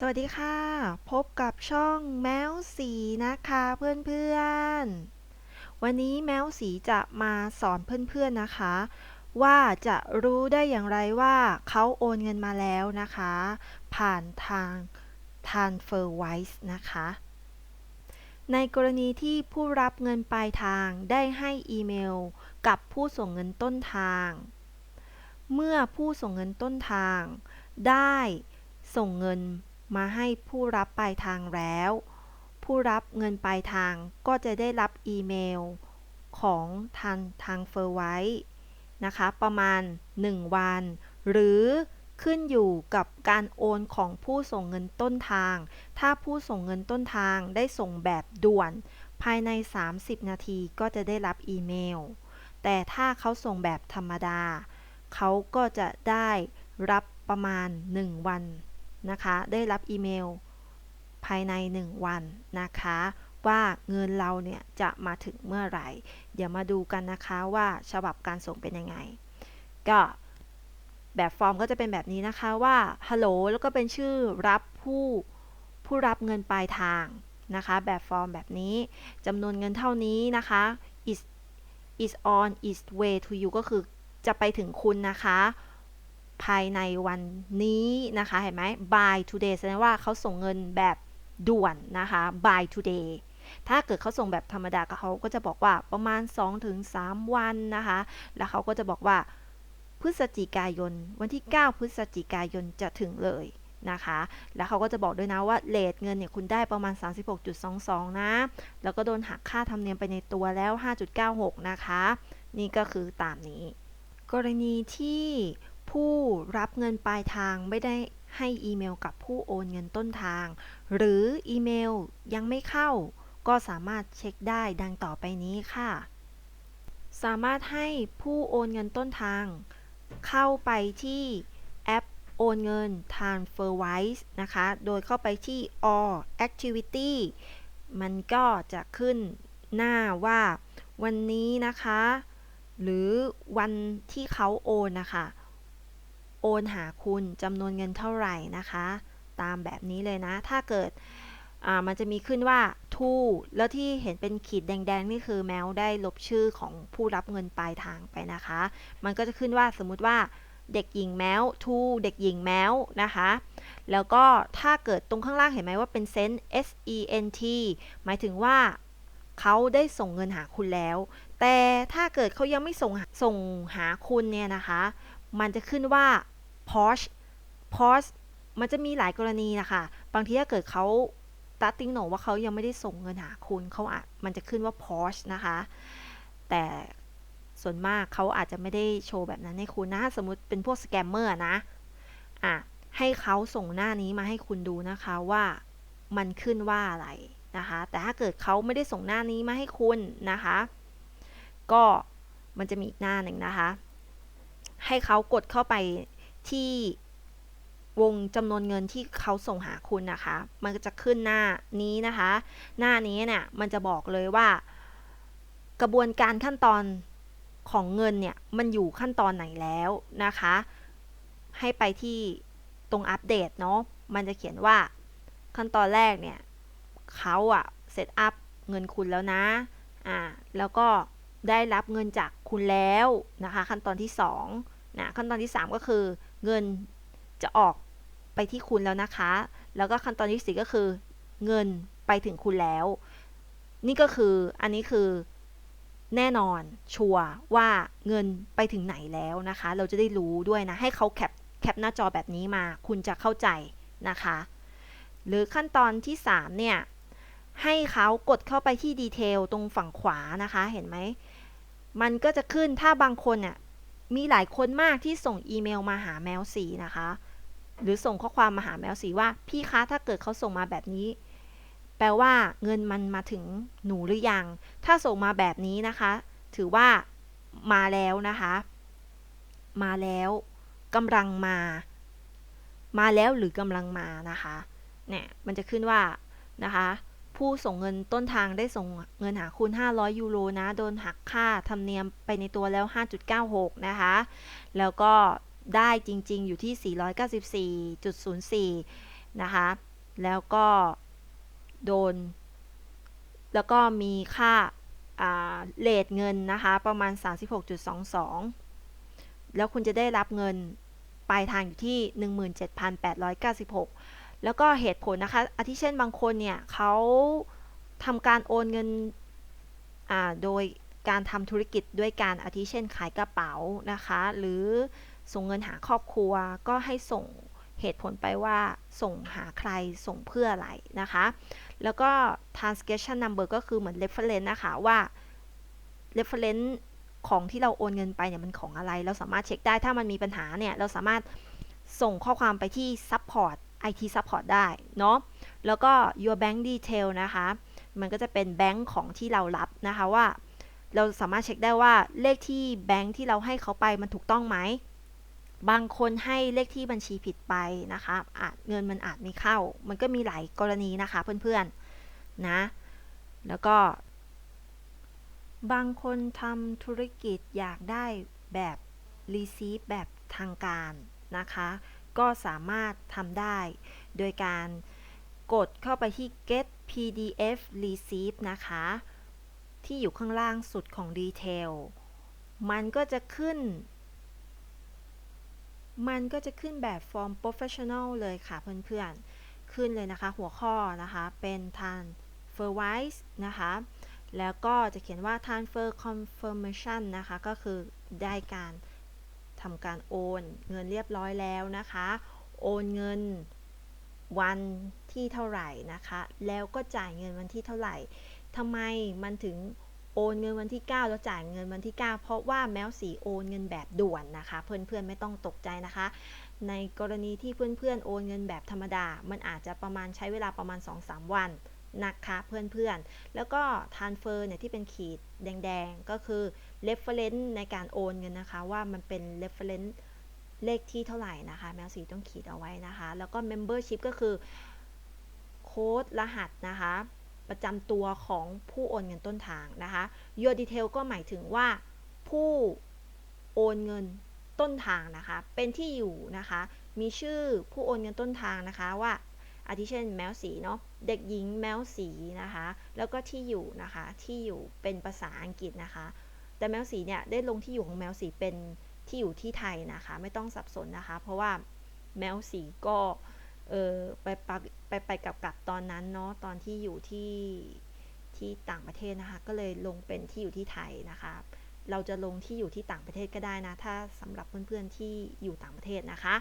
สวัสดีค่ะ พบกับช่องแมวสีนะคะเพื่อนๆ วันนี้แมวสีจะมาสอนเพื่อนๆนะคะ ว่าจะรู้ได้อย่างไรว่าเขาโอนเงินมาแล้วนะคะ ผ่านทาง TransferWise นะคะ ในกรณีที่ผู้รับเงินปลายทางได้ให้อีเมล กับผู้ส่งเงินต้นทาง เมื่อผู้ส่งเงินต้นทาง ได้ส่งเงิน มาให้ผู้รับปลายทางแล้ว ผู้รับเงินปลายทางก็จะได้รับอีเมล ของทางทางเฟอร์ไว้นะคะ ประมาณ 1 วัน หรือขึ้นอยู่กับการโอนของผู้ส่งเงินต้นทาง ถ้าผู้ส่งเงินต้นทางได้ส่งแบบด่วน ภายใน 30 นาทีก็จะได้รับอีเมล แต่ถ้าเขาส่งแบบธรรมดา เขาก็จะได้รับประมาณ 1 วัน นะคะ ได้รับอีเมลภายใน 1 วันนะคะ ว่าเงินเราเนี่ยจะมาถึงเมื่อไหร่ เดี๋ยวมาดูกันนะคะว่าฉบับการส่งเป็นยังไง ก็แบบฟอร์มก็จะเป็นแบบนี้นะคะว่าฮัลโหลแล้วก็เป็นชื่อรับผู้ผู้รับเงินปลายทางนะคะ แบบฟอร์มแบบนี้จำนวนเงินเท่านี้นะคะ is is on is way to you ก็คือจะไปถึงคุณนะคะ ภายในวันนี้นะคะ เห็นไหม by today แสดงว่าเขาส่งเงินแบบด่วนนะคะ by today ถ้าเกิดเขาส่งแบบธรรมดาเขาก็จะบอกว่าประมาณ 2-3 วันนะคะ แล้วเขาก็จะบอกว่าพฤศจิกายน วันที่ 9 พฤศจิกายนจะถึงเลยนะคะ แล้วเขาก็จะบอกด้วยนะว่าเลทเงินเนี่ยคุณได้ประมาณ 36.22 นะ แล้วก็โดนหักค่าธรรมเนียมไปในตัวแล้ว 5.96 นะคะ นี่ก็คือตามนี้ กรณีที่ ผู้รับเงินปลายทางไม่ได้ให้อีเมลกับผู้โอนเงินต้นทาง หรืออีเมลยังไม่เข้า ก็สามารถเช็คได้ดังต่อไปนี้ค่ะ สามารถให้ผู้โอนเงินต้นทาง เข้าไปที่แอปโอนเงิน TransferWise นะคะ โดยเข้าไปที่ All Activity มันก็จะขึ้นหน้าว่าวันนี้นะคะ หรือวันที่เขาโอนนะคะ โอนหาคุณจำนวนเงินเท่าไหร่นะคะ ตามแบบนี้เลยนะ ถ้าเกิดมันจะมีขึ้นว่า to แล้วที่เห็นเป็นขีดแดงๆ นี่คือแมวได้ลบชื่อของผู้รับเงินปลายทางไปนะคะ มันก็จะขึ้นว่าสมมุติว่าเด็กหญิงแมว to เด็กหญิงแมวนะคะ แล้วก็ถ้าเกิดตรงข้างล่างเห็นไหมว่าเป็น send s e n t หมายถึงว่าเขาได้ส่งเงินหาคุณแล้ว แต่ถ้าเกิดเขายังไม่ส่งส่งหาคุณเนี่ยนะคะ มันจะขึ้นว่า pause pause มันจะมีหลายกรณีนะคะ บางทีถ้าเกิดเขาตัดติ้งโหนว่าเขายังไม่ได้ส่งเงินหาคุณเขาอาจมันจะขึ้นว่า pause นะคะ แต่ส่วนมากเขาอาจจะไม่ได้โชว์แบบนั้นให้คุณนะ สมมติเป็นพวกสแกมเมอร์นะ อะ ให้เขาส่งหน้านี้มาให้คุณดูนะคะว่ามันขึ้นว่าอะไรนะคะ แต่ถ้าเกิดเขาไม่ได้ส่งหน้านี้มาให้คุณนะคะ ก็มันจะมีอีกหน้าหนึ่งนะคะ ให้เขากดเข้าไป ที่วงจำนวนเงินที่เขาส่งหาคุณนะคะ มันจะขึ้นหน้านี้นะคะ หน้านี้เนี่ยมันจะบอกเลยว่า กระบวนการขั้นตอนของเงินเนี่ยมันอยู่ขั้นตอนไหนแล้วนะคะ ให้ไปที่ตรงอัปเดตเนาะ มันจะเขียนว่าขั้นตอนแรกเนี่ยเขาอะเซตอัพเงินคุณแล้วนะ อ่า แล้วก็ได้รับเงินจากคุณแล้วนะคะ ขั้นตอนที่2นะขั้นตอนที่ 3 ก็คือ เงินจะออกไปที่คุณแล้วนะคะ แล้วก็ขั้นตอนที่4ก็คือ เงินไปถึงคุณแล้ว นี่ก็คืออันนี้คือแน่นอนชัวร์ว่าเงินไปถึงไหนแล้วนะคะ เราจะได้รู้ด้วยนะ ให้เขาแคปแคปหน้าจอแบบนี้มา คุณจะเข้าใจนะคะ หรือขั้นตอนที่ 3 เนี่ย ให้เขากดเข้าไปที่ดีเทลตรงฝั่งขวานะคะ เห็นไหม มันก็จะขึ้นถ้าบางคนเนี่ย มีหลายคนมากที่ส่งอีเมลมาหาแมวสีนะคะ หรือส่งข้อความมาหาแมวสีว่าพี่คะถ้าเกิดเขาส่งมาแบบนี้ แปลว่าเงินมันมาถึงหนูหรือยัง ถ้าส่งมาแบบนี้นะคะ ถือว่ามาแล้วนะคะ มาแล้วกำลังมา มาแล้วหรือกำลังมานะคะเนี่ยมันจะขึ้นว่านะคะ ผู้ส่งเงินต้นทางได้ส่งเงินหาคุณ 500 ยูโรนะ โดนหักค่าธรรมเนียมไปในตัวแล้ว 5.96 นะคะ แล้วก็ได้จริงๆอยู่ที่ 494.04 นะคะ แล้วก็โดน แล้วก็มีค่าเลทเงินนะคะ ประมาณ 36.22 แล้วคุณจะได้รับเงินปลายทางอยู่ที่ 17,896 แล้วก็เหตุผลนะคะอาทิเช่นบางคนเนี่ยเขาทำการโอนเงินโดยการทำธุรกิจด้วยการอาทิเช่นขายกระเป๋านะคะ หรือส่งเงินหาครอบครัว ก็ให้ส่งเหตุผลไปว่าส่งหาใครส่งเพื่ออะไรนะคะ แล้วก็ transaction number ก็คือเหมือน reference นะคะว่า reference ของที่เราโอนเงินไปเนี่ยมันของอะไร เราสามารถเช็คได้ถ้ามันมีปัญหาเนี่ย เราสามารถส่งข้อความไปที่ support IT support ได้เนาะแล้วก็ your bank detail นะคะ มันก็จะเป็นแบงค์ของที่เรารับนะคะว่า เราสามารถเช็คได้ว่าเลขที่แบงค์ที่เราให้เขาไปมันถูกต้องไหม บางคนให้เลขที่บัญชีผิดไปนะคะอาจเงินมันอาจไม่เข้า มันก็มีหลายกรณีนะคะเพื่อนๆนะ แล้วก็ บางคนทำธุรกิจอยากได้แบบ receive แบบทางการนะคะ ก็สามารถทำได้ โดยการกดเข้าไปที่ get pdf receipt นะคะ ที่อยู่ข้างล่างสุดของ detail มันก็จะขึ้น มันก็จะขึ้นแบบ form professional เลยค่ะเพื่อนๆ ขึ้นเลยนะคะ หัวข้อนะคะ เป็น transferwise นะคะ แล้วก็จะเขียนว่า transfer confirmation นะคะ ก็คือได้การ ทำการโอนเงินเรียบร้อยแล้วนะคะ โอนเงินวันที่เท่าไหร่นะคะ แล้วก็จ่ายเงินวันที่เท่าไหร่ทำไมมันถึงโอนเงินวันที่ 9 แล้วจ่ายเงินวันที่ 9 เพราะว่าแมวสีโอนเงินแบบด่วนนะคะ เพื่อนๆไม่ต้องตกใจนะคะ ในกรณีที่เพื่อนๆโอนเงินแบบธรรมดา มันอาจจะประมาณใช้เวลาประมาณ 2-3 วันนะคะเพื่อนๆ แล้วก็ transfer เนี่ยที่เป็นขีดแดงๆ ก็คือ reference ในการโอนเงินนะคะ ว่ามันเป็น reference เลขที่เท่าไหร่นะคะแมวสีต้องขีดเอาไว้นะคะ แล้วก็ membership ก็คือโค้ดรหัสนะคะ ประจำตัวของผู้โอนเงินต้นทางนะคะ your detail ก็หมายถึงว่าผู้โอนเงินต้นทางนะคะ เป็นที่อยู่นะคะ มีชื่อผู้โอนเงินต้นทางนะคะว่าอาทิเช่นแมวสีเนาะเด็กหญิงแมวสีนะคะ แล้วก็ที่อยู่นะคะที่อยู่เป็นภาษาอังกฤษนะคะ แต่แมวสีเนี่ยได้ลงที่อยู่ของแมวสีเป็นที่อยู่ที่ไทยนะคะ ไม่ต้องสับสนนะคะ เพราะว่าแมวสีก็เออไปไปไปกับกับตอนนั้นเนาะตอนที่อยู่ที่ที่ต่างประเทศนะคะ ก็เลยลงเป็นที่อยู่ที่ไทยนะคะเราจะลงที่อยู่ที่ต่างประเทศก็ได้นะ ถ้าสำหรับเพื่อนๆที่อยู่ต่างประเทศนะคะ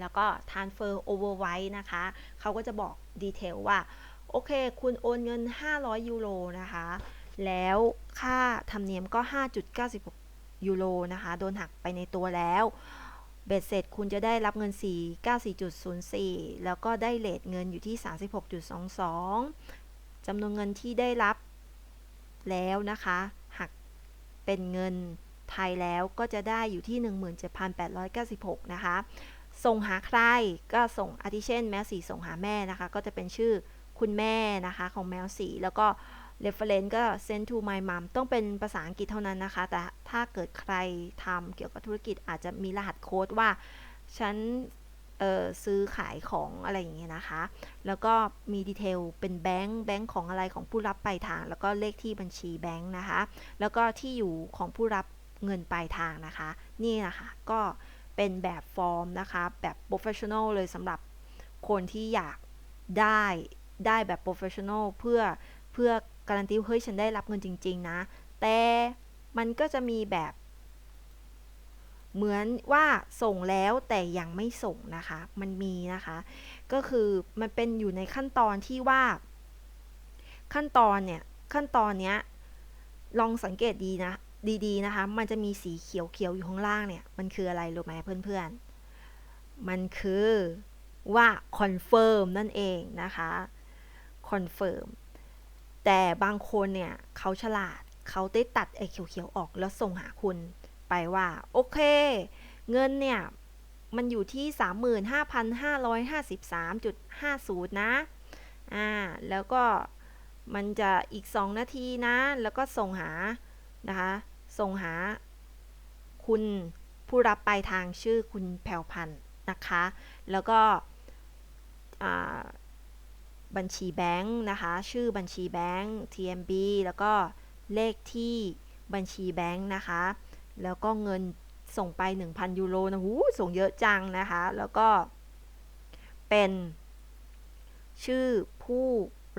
แล้วก็ transfer over ไว้นะคะ เขาก็จะบอกดีเทลว่า โอเค คุณโอนเงิน 500 ยูโรนะคะ แล้วค่าธรรมเนียมก็ 5.96 ยูโรนะคะ โดนหักไปในตัวแล้ว เบ็ดเสร็จคุณจะได้รับเงิน 494.04 แล้วก็ได้เลทเงินอยู่ที่ 36.22จำนวนเงินที่ได้รับแล้วนะคะ หักเป็นเงินไทยแล้วก็จะได้อยู่ที่ 17,896 นะคะ ส่งหาใครก็ส่งอาทิเช่น แมวสีส่งหาแม่นะคะ ก็จะเป็นชื่อคุณแม่นะคะของแมวสีแล้วก็ reference ก็ send to my mom ต้องเป็นภาษาอังกฤษเท่านั้นนะคะ แต่ถ้าเกิดใครทำเกี่ยวกับธุรกิจอาจจะมีรหัสโค้ดว่า ฉันซื้อขายของอะไรอย่างเงี้ยนะคะ แล้วก็มีดีเทลเป็นแบงค์แบงค์ของอะไรของผู้รับปลายทาง แล้วก็เลขที่บัญชีแบงค์นะคะ แล้วก็ที่อยู่ของผู้รับเงินปลายทางนะคะ นี่นะคะก็เป็นแบบฟอร์มนะคะ แบบโปรเฟชชั่นอลเลยสำหรับคนที่อยากได้ได้แบบโปรเฟชชั่นอลเพื่อเพื่อ การันตีเฮ้ยฉันได้รับเงินจริง ๆ นะ แต่มันก็จะมีแบบ เหมือนว่าส่งแล้วแต่ยังไม่ส่งนะคะ มันมีนะคะ ก็คือมันเป็นอยู่ในขั้นตอนที่ว่า ขั้นตอนเนี่ยขั้นตอนเนี้ยลองสังเกตดีนะดีๆนะคะ มันจะมีสีเขียวๆอยู่ข้างล่างเนี่ย มันคืออะไรรู้ไหมเพื่อนๆ มันคือว่าคอนเฟิร์มนั่นเองนะคะ คอนเฟิร์ม แต่บางคนเนี่ยเขาฉลาดเขาได้ตัดไอ้เขียวๆออกแล้วส่งหาคุณไปว่า โอเค เงินเนี่ย มันอยู่ที่ 35,553.50 นะ อ่า แล้วก็มันจะอีก 2 นาทีนะ แล้วก็ส่งหา นะคะ ส่งหา คุณผู้รับปลายทางชื่อคุณแผ่วพันธ์นะคะ แล้วก็ อ่า บัญชีแบงค์นะคะ ชื่อบัญชีแบงค์ TMB แล้วก็เลขที่บัญชีแบงค์นะคะ แล้วก็เงินส่งไป 1,000 ยูโรนะหูส่งเยอะจังนะคะ แล้วก็เป็น ชื่อผู้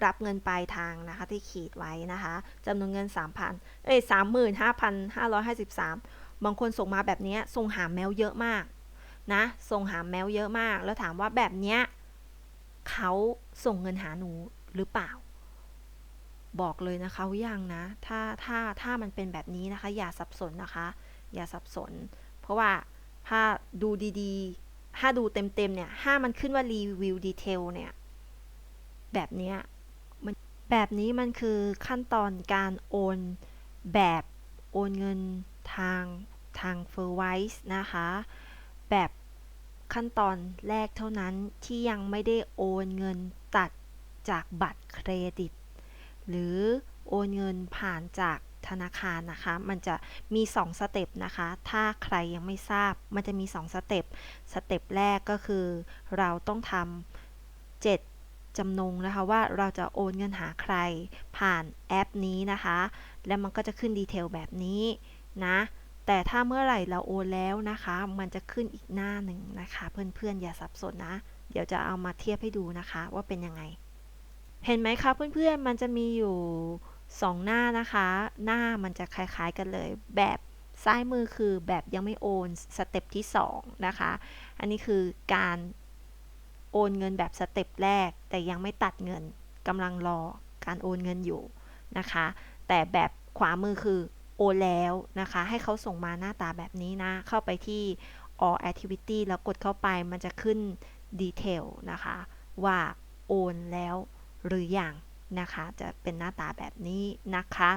รับเงินปลายทางนะคะที่ขีดไว้นะคะจำนวนเงิน 3,000 เอ้ย 35,553 บางคนส่งมาแบบนี้ส่งหาแมวเยอะมากนะ ส่งหาแมวเยอะมาก แล้วถามว่าแบบเนี้ย เขาส่งเงินหาหนูหรือเปล่า บอกเลยนะคะว่ายังนะ ถ้าถ้าถ้ามันเป็นแบบนี้นะคะ อย่าสับสนนะคะ อย่าสับสน เพราะว่าถ้าดูดีๆ ถ้าดูเต็มๆเนี่ยถ้ามันขึ้นว่ารีวิวดีเทลเนี่ย แบบเนี้ยมันแบบนี้มันคือขั้นตอนการโอนแบบโอนเงินทางทาง f i r w i s e นะคะ แบบ ขั้นตอนแรกเท่านั้นที่ยังไม่ได้โอนเงินตัดจากบัตรเครดิต หรือโอนเงินผ่านจากธนาคารนะคะ มันจะมี 2 สเต็ปนะคะ ถ้าใครยังไม่ทราบ มันจะมี 2 สเต็ป สเต็ปแรกก็คือ เราต้องทำ7จำนงนะคะว่าเราจะโอนเงินหาใครผ่านแอปนี้นะคะ แล้วมันก็จะขึ้นดีเทลแบบนี้นะ แต่ถ้าเมื่อไหร่เราโอนแล้วนะคะ มันจะขึ้นอีกหน้าหนึ่งนะคะ เพื่อนๆอย่าสับสนนะ เดี๋ยวจะเอามาเทียบให้ดูนะคะว่าเป็นยังไง เห็นไหมคะเพื่อนๆมันจะมีอยู่ 2 หน้านะคะ หน้ามันจะคล้ายๆกันเลย แบบซ้ายมือคือแบบยังไม่โอนสเต็ปที่ 2 นะคะ อันนี้คือการโอนเงินแบบสเต็ปแรก แต่ยังไม่ตัดเงินกำลังรอการโอนเงินอยู่นะคะ แต่แบบขวามือคือ โอนแล้วนะคะ ให้เขาส่งมาหน้าตาแบบนี้นะ เข้าไปที่ all activity แล้วกดเข้าไปมันจะขึ้น detail นะคะ ว่าโอนแล้วหรืออยังนะคะ จะเป็นหน้าตาแบบนี้นะคะ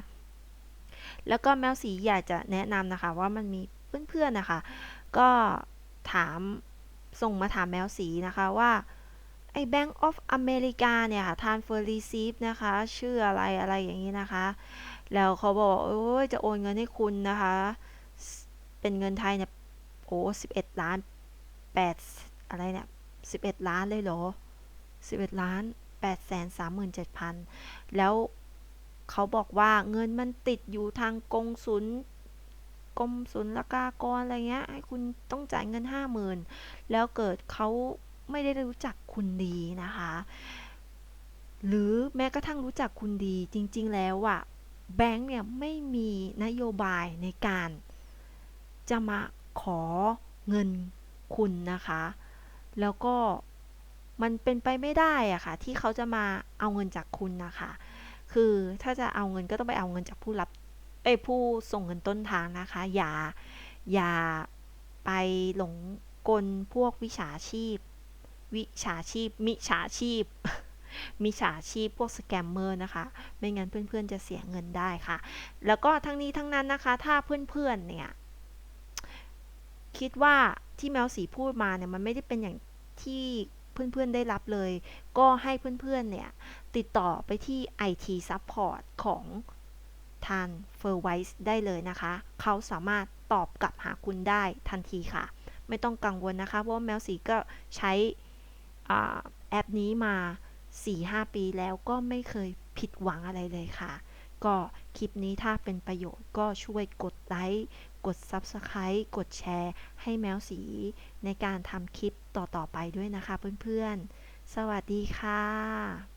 แล้วก็แมวสีอยากจะแนะนำนะคะว่ามันมีเพื่อนๆนะคะ ก็ถามส่งมาถามแมวสีนะคะว่าไอ้ Bank of America เนี่ยค่ะ transfer receipt นะคะ ชื่ออะไรอะไรอย่างนี้นะคะ แล้วเขาบอกโอ้ยจะโอนเงินให้คุณนะคะ เป็นเงินไทยเนี่ยโอ้สิบเอ็ดล้านแปดอะไรเนี่ยสิบเอ็ดล้านเลยเหรอสิบเอ็ดล้านแปดแสนสามหมื่นเจ็ดพันแล้วเขาบอกว่าเงินมันติดอยู่ทางกงศุลกรมศุลกากรอะไรเงี้ยให้คุณต้องจ่ายเงินห้าหมื่นแล้วเกิดเขาไม่ได้รู้จักคุณดีนะคะ หรือแม้กระทั่งรู้จักคุณดีจริง ๆ แล้วอะ แบงค์เนี่ยไม่มีนโยบายในการ จะมาขอเงินคุณนะคะ แล้วก็มันเป็นไปไม่ได้อะค่ะ ที่เขาจะมาเอาเงินจากคุณนะคะ คือถ้าจะเอาเงินก็ต้องไปเอาเงินจากผู้รับ เอ้ผู้ส่งเงินต้นทางนะคะ อย่า อย่าไปหลงกลพวกวิชาชีพ วิชาชีพ มิชาชีพ มิชาชีพพวกสแกมเมอร์นะคะ ไม่งั้นเพื่อนๆจะเสียเงินได้ค่ะ แล้วก็ทั้งนี้ทั้งนั้นนะคะ ถ้าเพื่อนๆเนี่ย คิดว่าที่แมวสีพูดมาเนี่ยมันไม่ได้เป็นอย่างที่เพื่อนๆได้รับเลย ก็ให้เพื่อนๆเนี่ย ติดต่อไปที่ IT Support ของทาน f i r w i s e ได้เลยนะคะ เขาสามารถตอบกลับหาคุณได้ทันทีค่ะ ไม่ต้องกังวลนะคะ เพราะว่าแมวสีก็ใช้แอปนี้มา 4-5 ปีแล้วก็ไม่เคยผิดหวังอะไรเลยค่ะ ก็คลิปนี้ถ้าเป็นประโยชน์ก็ช่วยกดไลค์กด Subscribe กดแชร์ให้แมวสี ในการทำคลิปต่อ ๆ ไปด้วยนะคะเพื่อน ๆ สวัสดีค่ะ